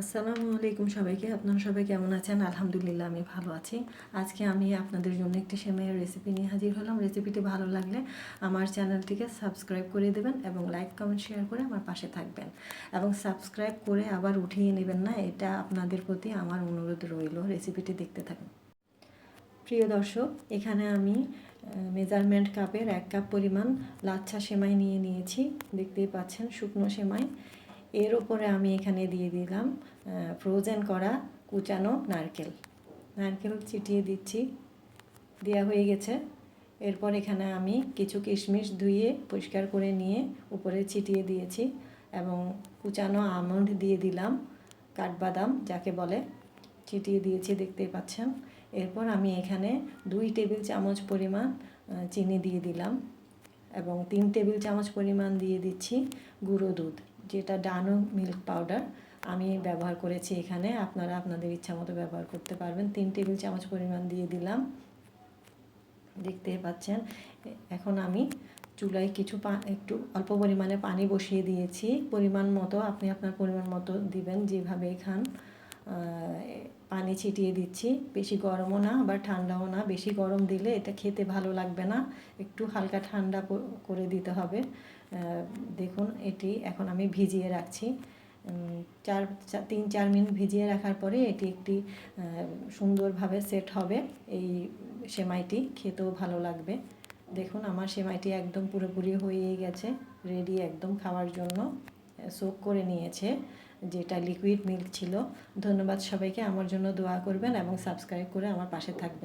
আসসালামু আলাইকুম সবাইকে। আপনারা সবাই কেমন আছেন? আলহামদুলিল্লাহ, আমি ভালো আছি। আজকে আমি আপনাদের জন্য একটি সেমাইয়ের রেসিপি নিয়ে হাজির হলাম। রেসিপিটি ভালো লাগলে আমার চ্যানেলটিকে সাবস্ক্রাইব করে দেবেন এবং লাইক কমেন্ট শেয়ার করে আমার পাশে থাকবেন। এবং সাবস্ক্রাইব করে আবার উঠিয়ে নেবেন না, এটা আপনাদের প্রতি আমার অনুরোধ রইল রেসিপিটি দেখতে থাকুন। প্রিয় দর্শক, এখানে আমি মেজারমেন্ট কাপের এক কাপ পরিমাণ লাচ্ছা সেমাই নিয়ে নিয়েছি। দেখতেই পাচ্ছেন, শুকনো সেমাই। এর উপরে আমি এখানে দিয়ে দিলাম ফ্রোজেন করা কুচানো নারকেল। নারকেল চিটিয়ে দিচ্ছি দেওয়া হয়ে গেছে। এরপর এখানে আমি কিছু কিশমিশ ধুয়ে পরিষ্কার করে নিয়ে উপরে ছিটিয়ে দিয়েছি এবং কুচানো আমন্ড দিয়ে দিলাম, কাঠবাদাম যাকে বলে, ছিটিয়ে দিয়েছি, দেখতেই পাচ্ছেন। এরপর আমি এখানে দুই টেবিল চামচ পরিমাণ চিনি দিয়ে দিলাম এবং তিন টেবিল চামচ পরিমাণ দিয়ে দিচ্ছি গুঁড়ো দুধ। যেটা ডানো মিল্ক পাউডার আমি ব্যবহার করেছি এখানে। আপনারা আপনাদের ইচ্ছা মতো ব্যবহার করতে পারবেন। তিন টেবিল চামচ পরিমাণ দিয়ে দিলাম। দেখতে পাচ্ছেন, এখন আমি চুলায় কিছু একটু অল্প পরিমাণে পানি বসিয়ে দিয়েছি। পরিমাণ মতো, আপনি আপনার পরিমাণ মতো দিবেন যেভাবে খান। পানি ছিটিয়ে দিচ্ছি। বেশি গরমও না, আবার ঠান্ডাও না। বেশি গরম দিলে এটা খেতে ভালো লাগবে না। একটু হালকা ঠান্ডা করে দিতে হবে। দেখুন, এটি এখন আমি ভিজিয়ে রাখছি। চার তিন, চার মিনিট ভিজিয়ে রাখার পরে এটি একটি সুন্দরভাবে সেট হবে এই সেমাইটি। খেতেও ভালো লাগবে। দেখুন, আমার সেমাইটি একদম পুরোপুরি হয়ে গেছে, রেডি একদম খাওয়ার জন্য। সোক করে নিয়েছে, যেটা লিকুইড মিল্ক ছিল। ধন্যবাদ সবাইকে, আমার জন্য দোয়া করবেন এবং সাবস্ক্রাইব করে আমার পাশে থাকবেন।